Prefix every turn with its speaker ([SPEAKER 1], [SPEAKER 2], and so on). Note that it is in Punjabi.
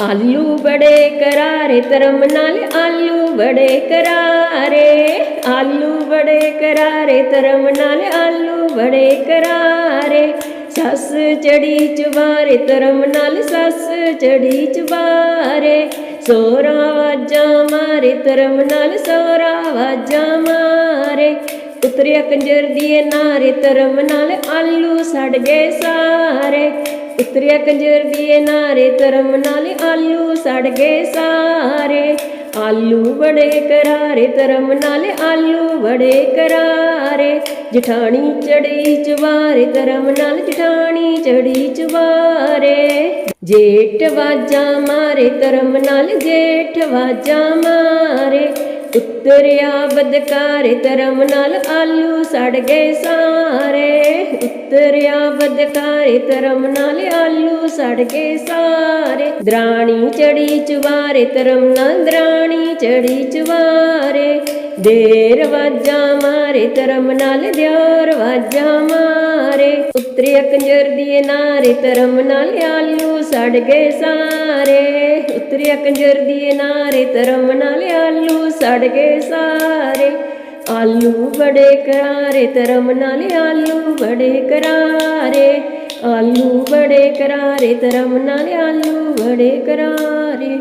[SPEAKER 1] ਆਲੂ ਬੜੇ ਕਰਾਰੇ, ਧਰਮ ਨਾਲ ਆਲੂ ਬੜੇ ਕਰਾਰੇ। ਆਲੂ ਬੜੇ ਕਰਾਰੇ, ਧਰਮ ਨਾਲ ਆਲੂ ਬੜੇ ਕਰਾਰੇ। ਸੱਸ ਚੜੀ ਚਵਾਰੇ ਧਰਮ ਨਾਲ ਸੱਸ ਚੜੀ ਚਵਾਰੇ ਸੋਰਾ ਵਾਜਾਂ ਮਾਰੇ, ਧਰਮ ਨਾਲ ਸੋਰਾ ਵਾਜਾਂ ਮਾਰੇ। ਉਤਰਿਆ ਕੰਜਰ ਦੀਏ ਨਾਰੇ, ਧਰਮ ਨਾਲ ਆਲੂ ਸੜ ਗਏ ਸਾਰੇ। ਉਤਰਿਆ ਕੰਜਰ ਦੀਏ ਨਾਰੇ, ਧਰਮ ਨਾਲ ਆਲੂ ਸੜ ਗਏ ਸਾਰੇ। ਆਲੂ ਬੜੇ ਕਰਾਰੇ, ਧਰਮ ਨਾਲ ਆਲੂ ਬੜੇ ਕਰਾਰੇ। ਜਠਾਣੀ ਚੜੀ ਚਵਾਰੇ, ਧਰਮ ਨਾਲ ਜਠਾਣੀ ਚੜੀ ਚਵਾਰੇ। ਜੇਠ ਵਾਜਾਂ ਮਾਰੇ, ਧਰਮ ਨਾਲ ਜੇਠ ਵਾਜਾਂ ਮਾਰੇ। ਉਤਰਿਆ ਬਦਕਾਰੇ, ਧਰਮ ਨਾਲ ਆਲੂ ਸੜ ਗਏ ਸਾਰੇ। ਦਰਿਆ ਬਦਕਾਰੇ ਧਰਮ ਨਾਲ ਆਲੂ ਸੜ ਗਏ ਸਾਰੇ। ਦਰਾਣੀ ਚੜੀ ਚਵਾਰੇ, ਧਰਮ ਨਾਲ ਦਰਾਣੀ ਚੜੀ ਚਵਾਰੇ। ਦੇਰ ਵਾਜਾਂ ਮਾਰੇ, ਧਰਮ ਨਾਲ ਦਿਓਰ ਵਾਜਾਂ ਮਾਰੇ। ਉਤਰਿਆ ਕੰਜਰ ਦੀ ਨਾਰੇ, ਧਰਮ ਨਾਲ ਆਲੂ ਸੜ ਗਏ ਸਾਰੇ। ਉਤਰਿਆ ਕੰਜਰ ਦੀ ਨਾਰੇ, ਧਰਮ ਨਾਲ ਆਲੂ ਸੜ ਗਏ ਸਾਰੇ। ਆਲੂ ਬੜੇ ਕਰਾਰੇ, ਧਰਮ ਨਾਲ ਆਲੂ ਬੜੇ ਕਰਾਰੇ। ਆਲੂ ਬੜੇ ਕਰਾਰੇ, ਧਰਮ ਨਾਲ ਆਲੂ ਬੜੇ ਕਰਾਰੇ।